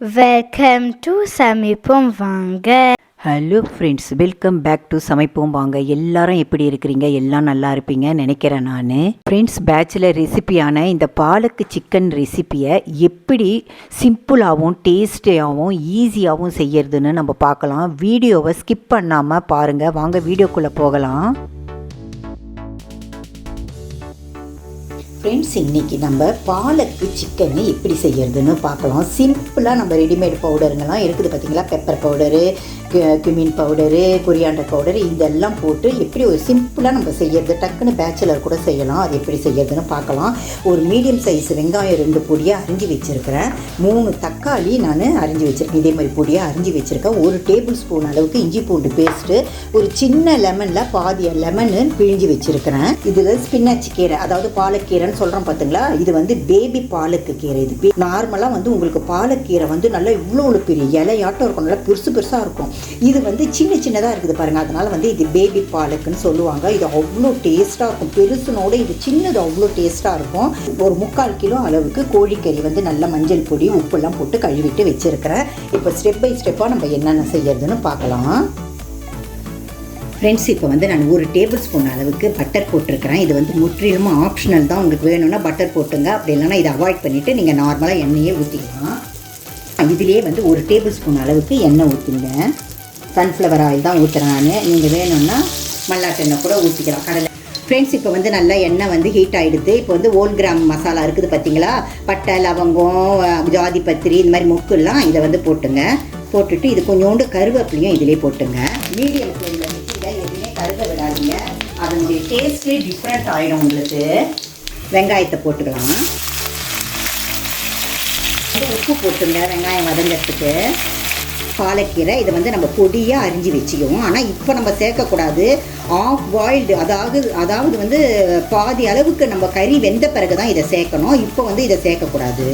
Welcome to சமைப்போம் வாங்க hello friends welcome back to சமைப்போம் வாங்க எல்லாரும் எப்படி இருக்கிறீங்க? எல்லாம் நல்லா இருப்பீங்க நினைக்கிறேன் நான். ஃப்ரெண்ட்ஸ் பேச்சில் ரெசிபியான இந்த பாலக்கு சிக்கன் ரெசிப்பியை எப்படி சிம்பிளாகவும் டேஸ்டியாகவும் ஈஸியாகவும் செய்யறதுன்னு நம்ம பார்க்கலாம். வீடியோவை ஸ்கிப் பண்ணாமல் பாருங்கள் வாங்க வீடியோக்குள்ளே போகலாம். ஃப்ரெண்ட்ஸ் இன்றைக்கி நம்ம பாலக்கு சிக்கன் எப்படி செய்கிறதுன்னு பார்க்கலாம். சிம்பிளாக நம்ம ரெடிமேட் பவுடருங்கெல்லாம் இருக்குது பார்த்திங்களா pepper powder cumin powder coriander powder இதெல்லாம் போட்டு எப்படி ஒரு சிம்பிளாக நம்ம செய்யறது? டக்குன்னு பேச்சுலர் கூட செய்யலாம். அது எப்படி செய்யறதுன்னு பார்க்கலாம். ஒரு மீடியம் சைஸ் வெங்காயம் ரெண்டு பொடியாக அரிஞ்சு வச்சுருக்கிறேன். மூணு தக்காளி நான் அரிஞ்சு வச்சுருக்கேன். இதே மாதிரி பொடியாக அரிஞ்சு வச்சுருக்கேன். ஒரு டேபிள் ஸ்பூன் அளவுக்கு இஞ்சி பூண்டு பேஸ்ட்டு ஒரு சின்ன லெமனில் பாதி லெமனு பிழிஞ்சு வச்சுருக்கிறேன். இதில் ஸ்பின்னாச் கீரை அதாவது பாலக்கீரைன்னு சொல்கிறோம் பார்த்தீங்களா இது வந்து பேபி பாலக்கு கீரை. இது நார்மலாக வந்து உங்களுக்கு பாலக்கீரை வந்து நல்லா இவ்வளோ இவ்வளோ பெரிய இலையாட்டம் இருக்கும். நல்லா பெருசு பெருசாக இருக்கும். இது வந்து சின்ன சின்னதாக இருக்குது பாருங்கள் அதனால் வந்து இது பேபி பாலக்குன்னு சொல்லுவாங்க. இது அவ்வளோ டேஸ்ட்டாக இருக்கும். பெருசுனோட இது சின்னது அவ்வளோ டேஸ்ட்டாக இருக்கும். ஒரு முக்கால் கிலோ அளவுக்கு கோழிக்கறி வந்து நல்ல மஞ்சள் பொடி உப்புலாம் போட்டு கழுவிட்டு வச்சுருக்கிறேன். இப்போ ஸ்டெப் பை ஸ்டெப்பாக நம்ம என்னென்ன செய்யறதுன்னு பார்க்கலாம். ஃப்ரெண்ட்ஸ் இப்போ வந்து நான் ஒரு டேபிள் ஸ்பூன் அளவுக்கு பட்டர் போட்டிருக்கிறேன். இது வந்து முற்றிலும் ஆப்ஷனல் தான். உங்களுக்கு வேணும்னா பட்டர் போட்டுங்க. அப்படி இல்லைன்னா இதை அவாய்ட் பண்ணிவிட்டு நீங்கள் நார்மலாக எண்ணெயே ஊற்றிக்கலாம் இதுலேயே வந்து ஒரு டேபிள் ஸ்பூன் அளவுக்கு எண்ணெய் ஊற்றிங்க சன்ஃப்ளவர் ஆயில் தான் ஊற்றுறேன் நான். நீங்கள் வேணும்னா மல்லாட்டெண்ணெய் கூட ஊற்றிக்கலாம் கடலை. ஃப்ரெண்ட்ஸ் இப்போ வந்து நல்லா எண்ணெய் வந்து ஹீட் ஆகிடுது இப்போ வந்து ஓல் கிராம் மசாலா இருக்குது பார்த்தீங்களா பட்டை லவங்கம் ஜாதி பத்திரி இந்த மாதிரி முக்குலாம் இதை வந்து போட்டுங்க. போட்டுட்டு இது கொஞ்சோண்டு கருவேப்பிலையும் இதிலே போட்டுங்க. மீடியம் ஃப்ளேமில் வச்சுங்க எதுவுமே கருக விடாதீங்க. அதனுடைய டேஸ்ட்டே டிஃப்ரெண்ட் ஆகிடும் உங்களுக்கு. வெங்காயத்தை போட்டுக்கலாம். வந்து உப்பு போட்டுங்க வெங்காயம் வதங்கிறதுக்கு. பாலக்கீரை இதை வந்து நம்ம பொடியாக அரிஞ்சு வச்சுக்குவோம். ஆனால் இப்போ நம்ம சேர்க்கக்கூடாது. ஆஃப் பாயில்டு அதாவது அதாவது வந்து பாதி அளவுக்கு நம்ம கறி வெந்த பிறகு தான் இதை சேர்க்கணும். இப்போ வந்து இதை சேர்க்கக்கூடாது.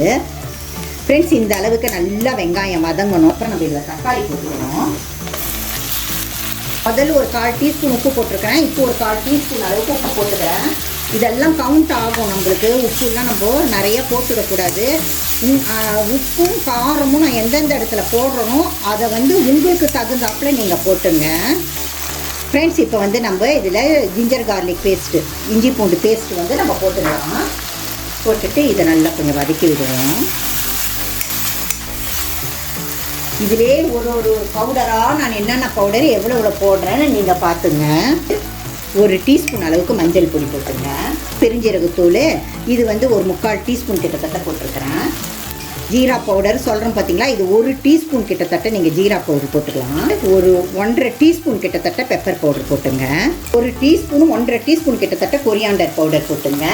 ஃப்ரெண்ட்ஸ் இந்த அளவுக்கு நல்லா வெங்காயம் வதங்கணும். அப்புறம் நம்ம இதில் தக்காளி போட்டுக்கணும். முதல்ல ஒரு கால் டீஸ்பூன் உப்பு போட்டிருக்கிறேன். இப்போ ஒரு கால் டீஸ்பூன் அளவுக்கு உப்பு போட்டுக்கிறேன். இதெல்லாம் கவுண்ட் ஆகும் நம்மளுக்கு. உப்புலாம் நம்ம நிறைய போட்டுடக்கூடாது. உப்பும் காரமும் நான் எந்தெந்த இடத்துல போடுறோமோ அதை வந்து உங்களுக்கு தகுந்தாப்பில் நீங்கள் போட்டுங்க. ஃப்ரெண்ட்ஸ் இப்போ வந்து நம்ம இதில் ஜிஞ்சர் கார்லிக் பேஸ்ட்டு இஞ்சி பூண்டு பேஸ்ட்டு வந்து நம்ம போட்டுக்கலாம். போட்டுட்டு இதை நல்லா கொஞ்சம் வதக்கி விடுவோம். இதிலே ஒரு ஒரு பவுடராக நான் என்னென்ன பவுடர் எவ்வளோ எவ்வளோ போடுறேன்னு நீங்கள் பார்த்துங்க. ஒரு டீஸ்பூன் அளவுக்கு மஞ்சள் பொடி போட்டுங்க. பெருஞ்சீரகத்தூள் இது வந்து ஒரு முக்கால் டீஸ்பூன் கிட்டத்தட்ட போட்டிருக்கிறேன். ஜீரா பவுடர் சொல்கிறோம் பார்த்தீங்களா இது ஒரு டீஸ்பூன் கிட்டத்தட்ட நீங்கள் ஜீரா பவுடர் போட்டுக்கலாம். ஒரு ஒன்றரை டீஸ்பூன் கிட்டத்தட்ட பெப்பர் பவுடர் போட்டுங்க. ஒரு டீஸ்பூன் ஒன்றரை டீஸ்பூன் கிட்டத்தட்ட கொரியாண்டர் பவுடர் போட்டுங்க.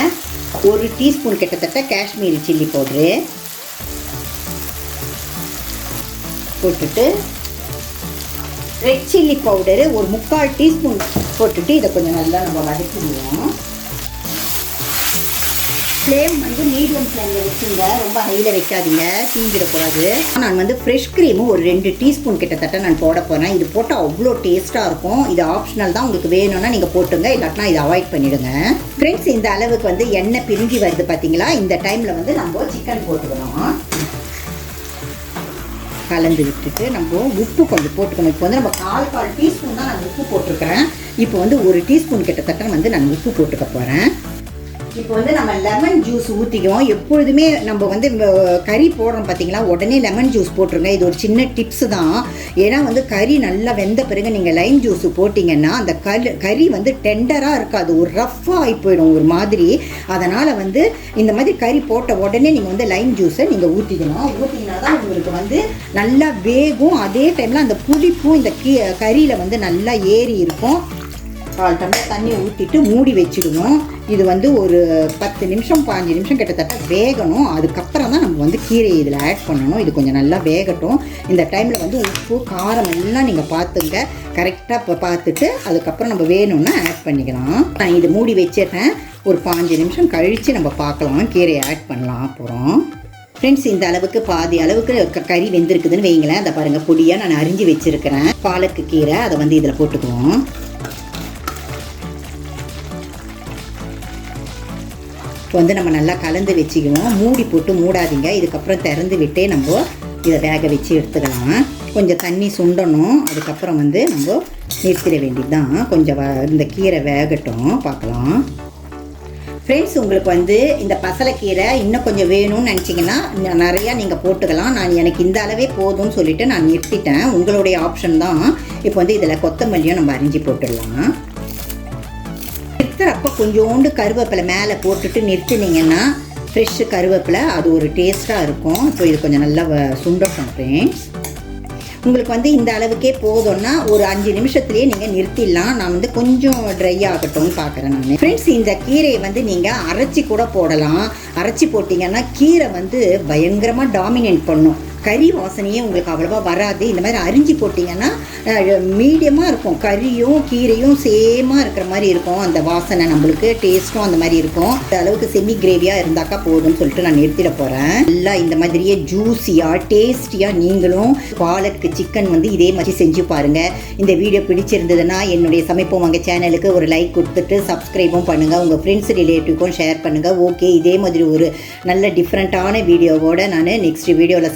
ஒரு டீஸ்பூன் கிட்டத்தட்ட காஷ்மீரி சில்லி பவுடரு. போட்டுட்டு ரெட் சில்லி பவுடரு ஒரு முக்கால் டீஸ்பூன் போட்டுட்டு இதை கொஞ்சம் நல்லா நம்ம வதக்கிடுவோம். ஃப்ளேம் வந்து மீடியம் ஃப்ளேமில் வச்சுங்க ரொம்ப ஹையில் வைக்காதீங்க. தீஞ்சிடக்கூடாது. நான் வந்து ஃப்ரெஷ் க்ரீமும் ஒரு ரெண்டு டீஸ்பூன் கிட்டத்தட்ட நான் போட போகிறேன் இது போட்டால் அவ்வளோ டேஸ்ட்டாக இருக்கும். இது ஆப்ஷனல் தான். உங்களுக்கு வேணும்னா நீங்கள் போட்டுங்க. இல்லாட்டினா இதை அவாய்ட் பண்ணிவிடுங்க ஃப்ரெண்ட்ஸ் இந்த அளவுக்கு வந்து எண்ணெய் பிரிஞ்சு வருது பார்த்தீங்களா இந்த டைமில் வந்து நம்ம சிக்கன் போட்டுக்கணும் கலந்து விட்டுட்டு நம்ம உப்பு கொஞ்சம் போட்டுக்கணும். இப்போ வந்து நம்ம கால் கால் டீஸ்பூன் தான் நான் உப்பு போட்டிருக்கிறேன். இப்போ வந்து ஒரு டீஸ்பூன் கிட்டத்தட்ட வந்து நான் உப்பு போட்டுக்க போகிறேன் இப்போ வந்து நம்ம லெமன் ஜூஸ் ஊற்றிக்குவோம் எப்பொழுதுமே நம்ம வந்து கறி போடுறோம் பார்த்தீங்களா உடனே லெமன் ஜூஸ் போட்டுருங்க. இது ஒரு சின்ன டிப்ஸு தான். ஏன்னா வந்து கறி நல்லா வெந்த பிறகு நீங்கள் லைம் ஜூஸ் போட்டிங்கன்னா அந்த கல் கறி வந்து டெண்டராக இருக்காது. ஒரு ரஃப்பாக ஆகி போயிடும் ஒரு மாதிரி. அதனால் வந்து இந்த மாதிரி கறி போட்ட உடனே நீங்கள் வந்து லைம் ஜூஸை நீங்கள் ஊற்றிக்கணும் ஊற்றிங்கன்னா தான் உங்களுக்கு வந்து நல்லா வேகும். அதே டைமில் அந்த புளிப்பும் இந்த கீ கறியில் வந்து நல்லா ஏறி இருக்கும். கால் டம்ளர் தண்ணி ஊற்றிட்டு மூடி வச்சிடுவோம் இது வந்து ஒரு பத்து நிமிஷம் பாஞ்சு நிமிஷம் கிட்டத்தட்ட வேகணும். அதுக்கப்புறம் தான் நம்ம வந்து கீரை இதில் ஆட் பண்ணணும். இது கொஞ்சம் நல்லா வேகட்டும். இந்த டைமில் வந்து உப்பு காரம் எல்லாம் நீங்கள் பார்த்துங்க கரெக்டாக இப்போ பார்த்துட்டு அதுக்கப்புறம் நம்ம வேணும்னா ஆட் பண்ணிக்கலாம். நான் இது மூடி வச்சிடுறேன். ஒரு பாஞ்சு நிமிஷம் கழித்து நம்ம பார்க்கலாம் கீரையை ஆட் பண்ணலாம் அப்புறம். ஃப்ரெண்ட்ஸ் இந்த அளவுக்கு பாதி அளவுக்கு க- கறி வெந்திருக்குதுன்னு வைங்களேன். அதை பாருங்கள் பொடியாக நான் அரிஞ்சு வச்சுருக்கிறேன். பாலக்கு கீரை அதை வந்து இதில் போட்டுக்குவோம். இப்போ வந்து நம்ம நல்லா கலந்து வச்சுக்குவோம் மூடி போட்டு மூடாதீங்க. இதுக்கப்புறம் திறந்து விட்டே நம்ம இதை வேக வச்சு எடுத்துக்கலாம். கொஞ்சம் தண்ணி சுண்டணும். அதுக்கப்புறம் வந்து நம்ம நிறுத்திட வேண்டியது தான் கொஞ்சம் வ- இந்த கீரை வேகட்டும். பார்க்கலாம். ஃப்ரெண்ட்ஸ் உங்களுக்கு வந்து இந்த பசலைக்கீரை இன்னும் கொஞ்சம் வேணும்னு நினச்சிங்கன்னா இன்னும் நிறையா நீங்கள் போட்டுக்கலாம். நான் எனக்கு இந்த அளவே போதும்னு சொல்லிவிட்டு நான் நிறுத்திட்டேன். உங்களுடைய ஆப்ஷன் தான். இப்போ வந்து இதில் கொத்தமல்லியும் நம்ம அரிஞ்சு போட்டுடலாம். நிறுத்துறப்ப கொஞ்சோண்டு கருவேப்பிலை மேலே போட்டுட்டு நிறுத்தினீங்கன்னா ஃப்ரெஷ்ஷு கருவேப்பிலை அது ஒரு டேஸ்ட்டாக இருக்கும். ஸோ இது கொஞ்சம் நல்லா வ- சுண்டட்டும் ஃப்ரெண்ட்ஸ் உங்களுக்கு வந்து இந்த அளவுக்கே போதும்னா ஒரு அஞ்சு நிமிஷத்துலேயே நீங்கள் நிறுத்திடலாம். நான் வந்து கொஞ்சம் ட்ரை ஆகட்டும்னு பார்க்குறேன் நான். ஃப்ரெண்ட்ஸ் இந்த கீரையை வந்து நீங்கள் அரைச்சி கூட போடலாம். அரைச்சி போட்டிங்கன்னா கீரை வந்து பயங்கரமாக டாமினேட் பண்ணும். கறி வாசனையே உங்களுக்கு அவ்வளோவா வராது. இந்த மாதிரி அரிஞ்சு போட்டிங்கன்னா மீடியமாக இருக்கும். கறியும் கீரையும் சேமாக இருக்கிற மாதிரி இருக்கும். அந்த வாசனை நம்மளுக்கு டேஸ்ட்டும் அந்த மாதிரி இருக்கும். இந்த அளவுக்கு செமி கிரேவியாக இருந்தாக்கா போதும்னு சொல்லிட்டு நான் நிறுத்திட போகிறேன் நல்லா இந்த மாதிரியே ஜூஸியாக டேஸ்டியாக நீங்களும் பாலக்கு சிக்கன் வந்து இதே மாதிரி செஞ்சு பாருங்கள் இந்த வீடியோ பிடிச்சிருந்ததுன்னா என்னுடைய சமைப்போம் வாங்க சேனலுக்கு ஒரு லைக் கொடுத்துட்டு சப்ஸ்கிரைபும் பண்ணுங்கள் உங்கள் ஃப்ரெண்ட்ஸ் ரிலேட்டிவ்க்கும் ஷேர் பண்ணுங்கள் ஓகே இதே மாதிரி ஒரு நல்ல டிஃப்ரெண்ட்டான வீடியோவோட நான் நெக்ஸ்ட் வீடியோவில்